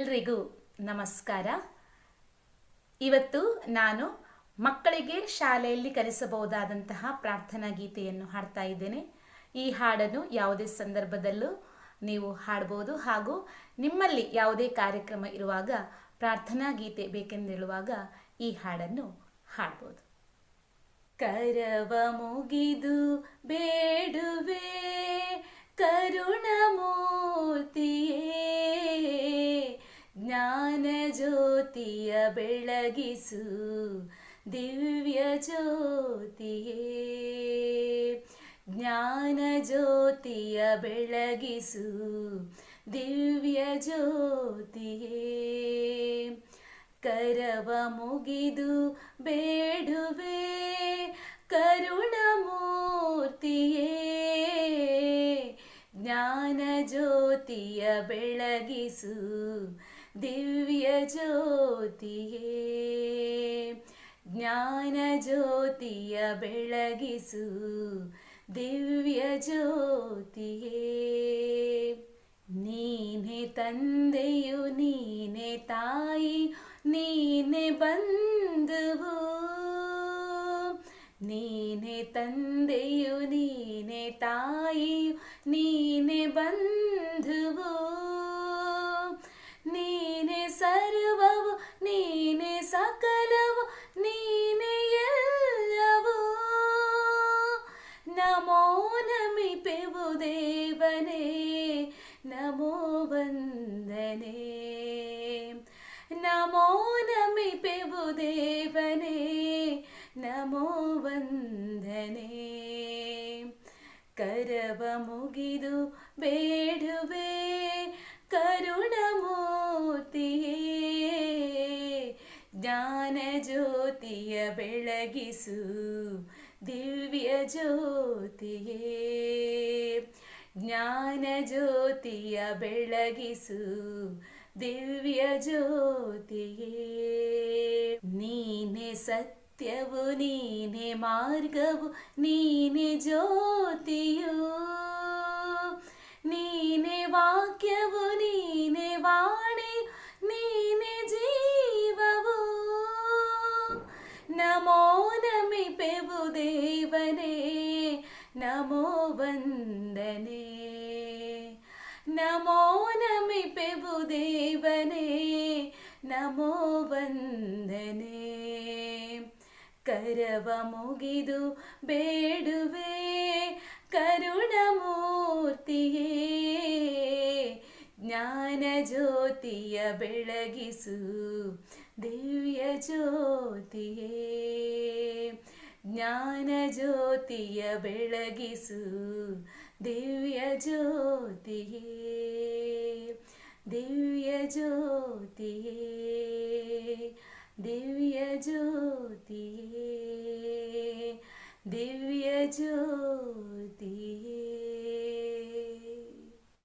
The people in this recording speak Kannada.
ಎಲ್ರಿಗೂ ನಮಸ್ಕಾರ. ಇವತ್ತು ನಾನು ಮಕ್ಕಳಿಗೆ ಶಾಲೆಯಲ್ಲಿ ಕಲಿಸಬಹುದಾದಂತಹ ಪ್ರಾರ್ಥನಾ ಗೀತೆಯನ್ನು ಹಾಡ್ತಾ ಇದ್ದೇನೆ. ಈ ಹಾಡನ್ನು ಯಾವುದೇ ಸಂದರ್ಭದಲ್ಲೂ ನೀವು ಹಾಡ್ಬೋದು ಹಾಗೂ ನಿಮ್ಮಲ್ಲಿ ಯಾವುದೇ ಕಾರ್ಯಕ್ರಮ ಇರುವಾಗ ಪ್ರಾರ್ಥನಾ ಗೀತೆ ಬೇಕೆಂದೇಳುವಾಗ ಈ ಹಾಡನ್ನು ಹಾಡ್ಬೋದು. ಕರವ ಮುಗಿದು ಬೇಡುವೆ ಕರುಣಮೂರ್ತಿಯೇ ಬೆಳಗಿಸು ದಿವ್ಯ ಜ್ಯೋತಿಯೇ. ಜ್ಞಾನ ಜ್ಯೋತಿಯ ಬೆಳಗಿಸು ದಿವ್ಯ ಜ್ಯೋತಿಯೇ. ಕರವ ಮುಗಿದು ಬೇಡುವೆ ಕರುಣಮೂರ್ತಿಯೇ ಜ್ಞಾನ ಜ್ಯೋತಿಯ ಬೆಳಗಿಸು ದಿವ್ಯ ಜ್ಯೋತಿಯೇ, ಜ್ಞಾನ ಜ್ಯೋತಿಯ ಬೆಳಗಿಸು. ದಿವ್ಯ ಜ್ಯೋತಿಯೇ, ನೀನೆ ತಂದೆಯು, ನೀನೆ ತಾಯಿ, ನೀನೆ ಬಂಧುವು. ನೀನೆ ತಂದೆಯು, ನೀನೆ ತಾಯಿಯು ನೀನೆ ಬಂಧುವು. ದೇವನೇ, ನಮೋ ವಂದನೆ. ಕರವ ಮುಗಿದು ಬೇಡುವೆ ಕರುಣಮೂರ್ತಿಯೇ ಜ್ಞಾನ ಜ್ಯೋತಿಯ ಬೆಳಗಿಸು, ದಿವ್ಯ ಜ್ಯೋತಿಯೇ. ಜ್ಞಾನ ಜ್ಯೋತಿಯ ಬೆಳಗಿಸು ದಿವ್ಯ ಜ್ಯೋತಿಯೇ ನೀನೆ ಸತ್ಯವು ನೀನೆ ಮಾರ್ಗವು ನೀನೆ ಜ್ಯೋತಿಯು ನೀನೆ ವಾಕ್ಯವು ನೀನೆ ವಾಣಿ ನೀನೆ ಜೀವವು ನಮೋ ನಮಿಪೆವು ದೇವನೇ ನಮೋ ವಂದನೆ ನಮೋ ನಮಿಪೆವು ದೇವನೇ ನಮೋ ವಂದನೆ. ಕರವ ಮುಗಿದು ಬೇಡುವೆ ಕರುಣಮೂರ್ತಿಯೇ ಜ್ಞಾನ ಜ್ಯೋತಿಯ ಬೆಳಗಿಸು, ದಿವ್ಯ ಜ್ಯೋತಿಯೇ. ಜ್ಞಾನ ಜ್ಯೋತಿಯ ಬೆಳಗಿಸು, ದಿವ್ಯ ಜ್ಯೋತಿಯೇ. ದಿವ್ಯ ಜ್ಯೋತಿಯೇ ದಿವ್ಯ ಜ್ಯೋತಿಯೇ ದಿವ್ಯ